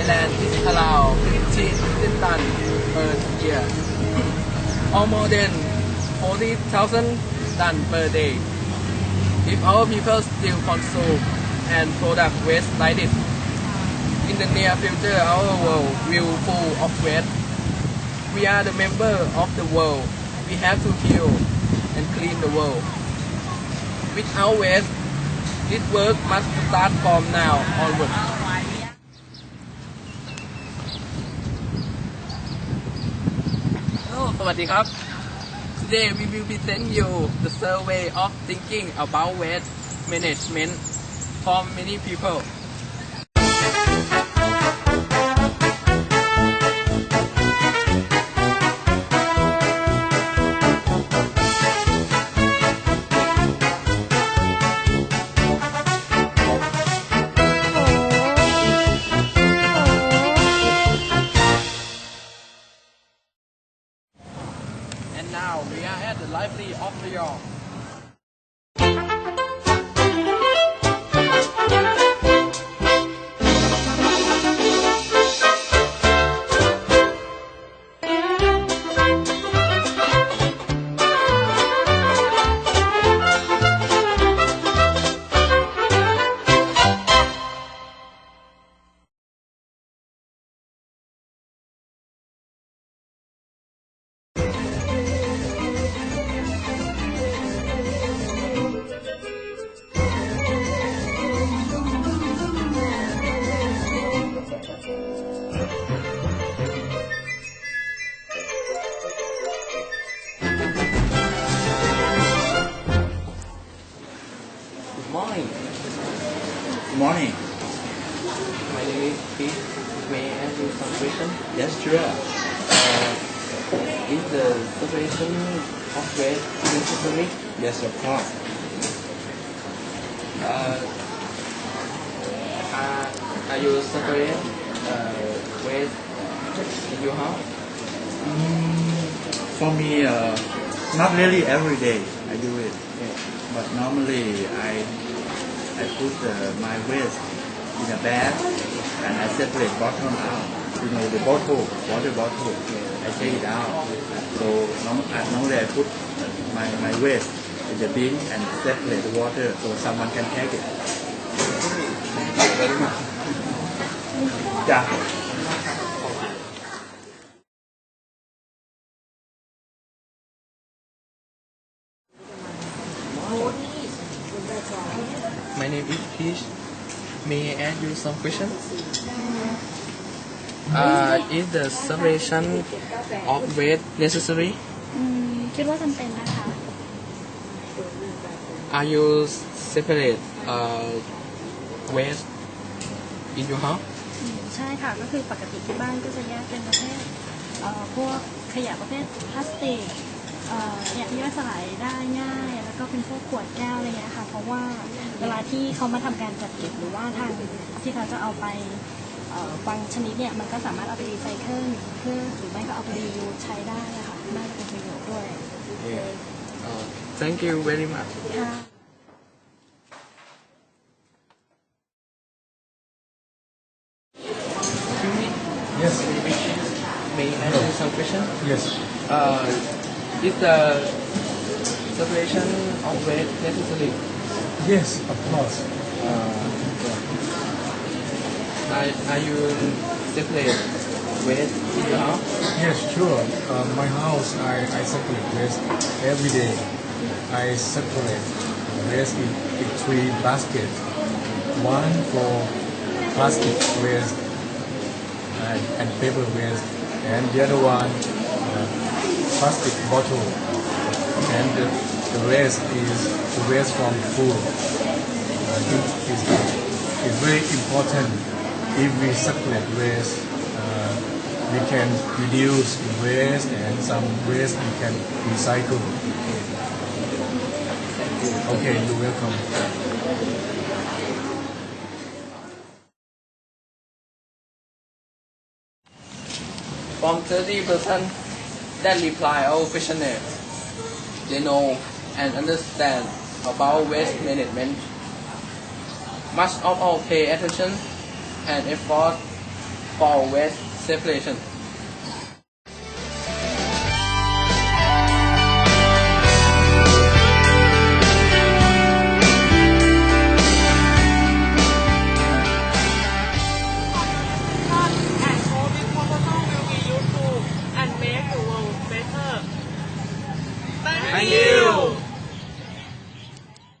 Thailand is allowed 15 tons per year, or more than 40,000 tons per day. If our people still consume and product waste like this, in the near future our world will full of waste. We are the member of the world. We have to heal and clean the world. With our waste, this work must start from now onwards. สวัสดีครับ Today we will present you the survey of thinking about waste management for many people. Now we are at the library of New York. Good morning. Good morning. My name is Pete. May I ask you some question? Yes, sure. Uh, is the separation of waste necessary? Yes, of course. Uh, are, are you separate uh, waste in your house? Mm, for me, uh, not really every day I do it, but normally I I put uh, my waste in a bag and I separate bottle out. You know the bottle, water bottle. I take it out. So uh, normally I put my my waste in the bin and separate the water so someone can take it. Yeah. Name is Peach. May I ask you some questions? Uh, is the separation of waste necessary? อืมคิดว่าจำเป็นนะคะ Are you separate uh, waste in your house? อืมใช่ค่ะ ก็คือปกติที่บ้านก็จะแยกเป็นประเภทเอ่อพวกขยะประเภทพลาสติก เอ่อเนี่ยย่อยสลายได้ง่าย แล้วก็เป็นพวกขวดแก้วอะไรเงี้ยค่ะ เพราะว่าเวลาที่เขามาทำการจัดเก็บหรือว่าทางที่เขาจะเอาไปเอ่อบางชนิดเนี่ยมันก็สามารถเอาไปรีไซเคิลเพื่อหรือไม่ก็เอาไปรียูสใช้ได้อะค่ะน่าจะเป็นประโยชน์ด้วย Uh, thank you very much. ค่ะ Excuse me, Yes, may I ask you some questions? yes, Uh, is the separation of waste necessary? yes, of course. Uh, are, are you separate waste in your house? Yes, sure. Uh, my house, I, I separate waste every day. I separate waste in, in three baskets. One for plastic waste and, and paper waste, and the other one plastic bottle, and the, rest is the waste from food. I think it's, it's very important if we separate waste. Uh, we can reduce the waste and some waste we can recycle. Okay, you're welcome. From 30% that reply oh, our questionnaire, they know and understand about waste management. Much of all pay attention and effort for waste separation.